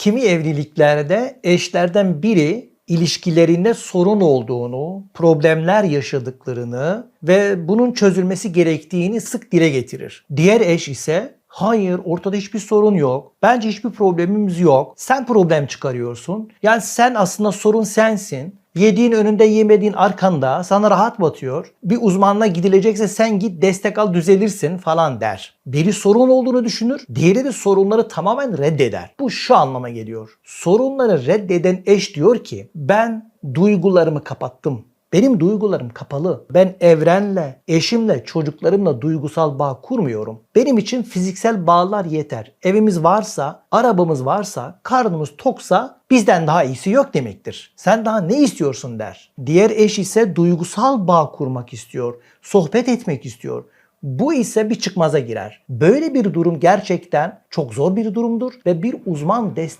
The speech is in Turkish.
Kimi evliliklerde eşlerden biri ilişkilerinde sorun olduğunu, problemler yaşadıklarını ve bunun çözülmesi gerektiğini sık dile getirir. Diğer eş ise hayır ortada hiçbir sorun yok. Bence hiçbir problemimiz yok. Sen problem çıkarıyorsun. Yani sen aslında sorun sensin. Yediğin önünde yemediğin arkanda sana rahat batıyor. Bir uzmanla gidilecekse sen git destek al düzelirsin falan der. Biri sorun olduğunu düşünür, diğeri de sorunları tamamen reddeder. Bu şu anlama geliyor. Sorunları reddeden eş diyor ki ben duygularımı kapattım. Benim duygularım kapalı. Ben evrenle, eşimle, çocuklarımla duygusal bağ kurmuyorum. Benim için fiziksel bağlar yeter. Evimiz varsa, arabamız varsa, karnımız toksa bizden daha iyisi yok demektir. Sen daha ne istiyorsun der. Diğer eş ise duygusal bağ kurmak istiyor. Sohbet etmek istiyor. Bu ise bir çıkmaza girer. Böyle bir durum gerçekten çok zor bir durumdur ve bir uzman desteği